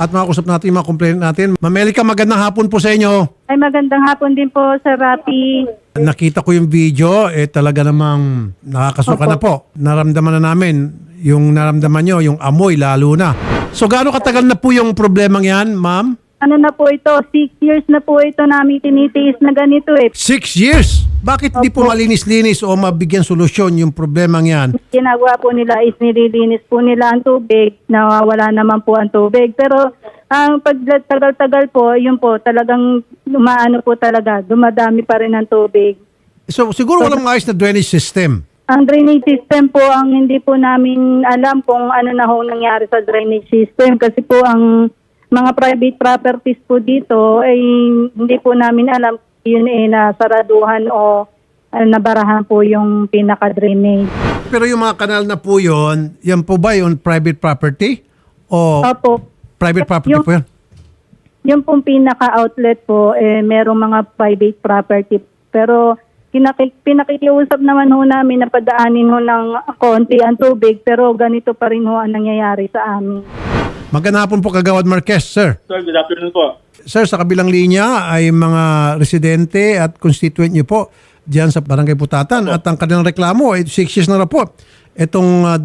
at makakusap natin yung mga complainant natin. Ma'am Melika, magandang hapon po sa inyo. Ay magandang hapon din po, Sir Rapi. Nakita ko yung video, eh talaga namang nakakasuka Opo. na po. Naramdaman na namin yung naramdaman nyo, yung amoy lalo na. So gaano katagal na po yung problemang yan, ma'am? Ano na po ito, six years na po ito namin tinitiis na ganito eh. Six years! Bakit di po malinis-linis o mabigyan solusyon yung problemang yan? Ginagawa po nila is nililinis po nila ang tubig, nawawala naman po ang tubig. Pero ang pag tagal-tagal po, yun po, talagang lumaano po talaga, dumadami pa rin ang tubig. So siguro walang ayos na drainage system. Ang drainage system po, ang hindi po namin alam kung ano na ho nangyari sa drainage system kasi po ang mga private properties po dito ay hindi po namin alam yun eh nasaraduhan o ah, nabarahan po yung pinaka-drainage. Pero yung mga kanal na po yun, yan po ba yung private property? O Opo, private property yung- po yan? yung pong pinaka-outlet po, eh, merong mga private property. Pero pinaki- pinakikiusap naman ho namin na padaanin ho ng konti ang tubig pero ganito pa rin ho ang nangyayari sa amin. Magandang hapon po kagawad Marquez, sir. Sir, good afternoon po. Sir, sa kabilang linya ay mga residente at constituent niyo po diyan sa Barangay Putatan at ang kanilang reklamo ay 6 years na na po. Itong ah,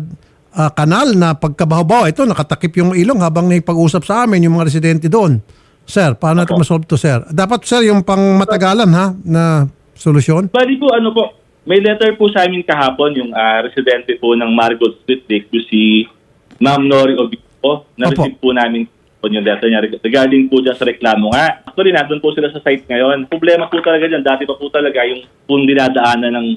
ah, kanal na pagkabaho-baho, ito nakatakip yung ilong habang naipag-usap sa amin yung mga residente doon. Sir, paano natin masolve to, sir? Dapat, sir, yung pang matagalan ha, na solusyon? Bali po, ano po, may letter po sa amin kahapon yung ah, residente po ng Marigold Street Lakeview si Ma'am Nori Obispo. Na-receive po namin po yung letter niya reg- regarding po dyan sa reklamo nga. Actually, nandun po sila sa site ngayon. Problema po talaga dyan, dati pa po talaga yung kung dinadaanan ng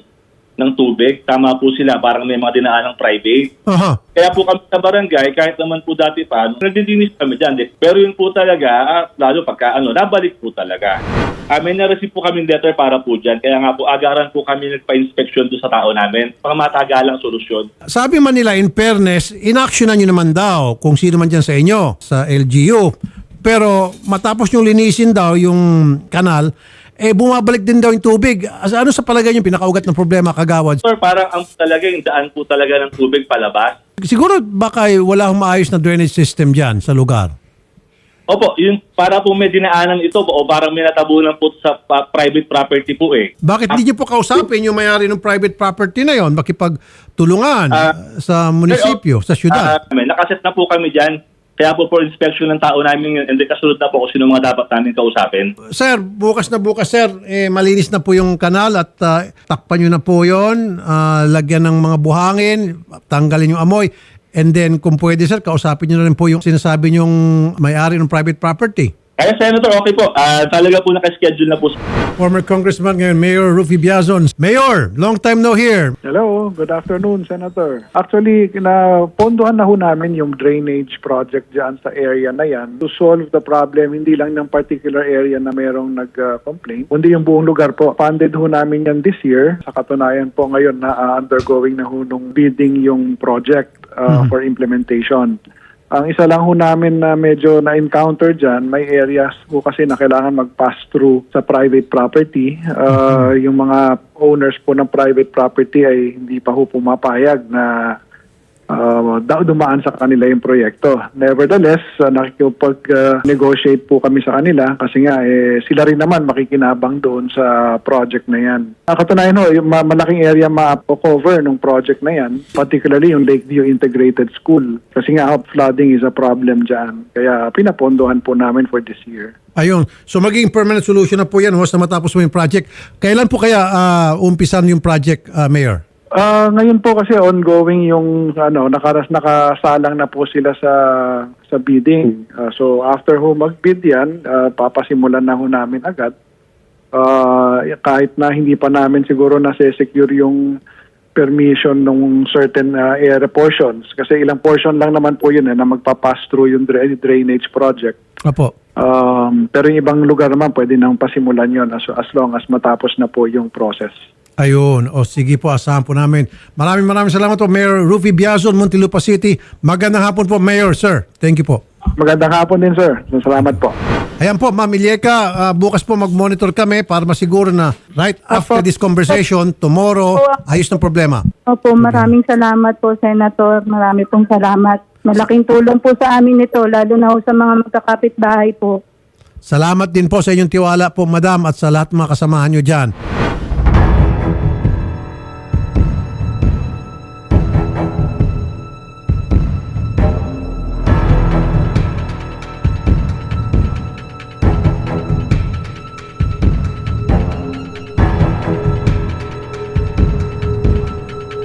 ng tubig. Tama po sila, parang may mga dinaan ng private. Aha. Kaya po kami sa barangay, kahit naman po dati pa, nagdidinis kami dyan. eh. Pero yun po talaga, ah, lalo pagka ano, nabalik po talaga. Ah, may na-receive po kami letter para po dyan. Kaya nga po, agaran po kami nagpa-inspection doon sa tao namin para matagalang solusyon. Sabi man nila, in fairness, inactionan nyo naman daw kung sino man dyan sa inyo, sa LGU. Pero matapos nyo linisin daw yung kanal, eh bumabalik din daw yung tubig. As- Ano sa palagay nyo pinakaugat ng problema kagawad? Sir, parang ang talaga, yung daan po talaga ng tubig palabas. Siguro baka eh, wala akong maayos na drainage system dyan sa lugar. Opo, yun, para po may dinaanan ito o parang may natabunan po sa pa- private property po eh. Bakit hindi nyo po kausapin yung mayari ng private property na yon makipagtulungan Ah, sa munisipyo, sa syudad? Ah, may nakaset na po kami dyan. Kaya po for inspection ng tao namin yun, and kasunod na po kung sino mga dapat namin kausapin. Sir, bukas na bukas sir, eh, malinis na po yung kanal at ah, takpan nyo na po yon, ah, lagyan ng mga buhangin, tanggalin yung amoy. And then kung pwede sir, kausapin nyo na rin po yung sinasabi nyong may-ari ng private property. Kaya Senator, okay po. Ah, talaga po nakaschedule na po. Former Congressman ngayon, Mayor Rufy Biazon. Mayor, long time no here. Hello, good afternoon, Senator. Actually, napondohan na ho namin yung drainage project dyan sa area na yan to solve the problem hindi lang ng particular area na mayroong nag-complain, kundi yung buong lugar po. Funded ho namin yan this year. Sa katunayan po ngayon na ah, undergoing na ho nung bidding yung project ah, for implementation. Ang isa lang ho namin na medyo na-encounter dyan, may areas po kasi na kailangan mag-pass through sa private property. Uh, Yung mga owners po ng private property ay hindi pa ho pumapayag na uh, dumaan sa kanila yung proyekto. Nevertheless, uh, nakikipag-negotiate po kami sa kanila kasi nga eh, sila rin naman makikinabang doon sa project na yan. Uh, katunayan ho, yung ma- malaking area ma-cover ng project na yan, particularly yung Lakeview Integrated School. Kasi nga ho, flooding is a problem dyan. Kaya pinapondohan po namin for this year. Ayun. So magiging permanent solution na po yan once na matapos mo yung project. Kailan po kaya ah, umpisan yung project, ah, Mayor? Ah, ngayon po kasi ongoing yung ano nakaras nakasalang na po sila sa sa bidding. Ah, so after ho mag-bid yan, ah, papasimulan na ho namin agad. Ah, kahit na hindi pa namin siguro na secure yung permission ng certain ah, area portions kasi ilang portion lang naman po yun eh, na magpa-pass through yung dra- drainage project. Apo. Um, pero yung ibang lugar naman pwede nang pasimulan yon as, as long as matapos na po yung process. Ayun. O sige po, asahan po namin. Maraming maraming salamat po, Mayor Rufy Biazon, Montilupa City. Magandang hapon po, Mayor, sir. Thank you po. Magandang hapon din sir. Salamat po. Ayan po, Ma'am Ilieka, ah, bukas po mag-monitor kami para masiguro na right after this conversation, tomorrow, ayos ng problema. Opo, maraming salamat po, Senator. Marami pong salamat. Malaking tulong po sa amin ito, lalo na ho sa mga magkakapit bahay po. Salamat din po sa inyong tiwala po, madam, at sa lahat ng mga kasamahan nyo dyan.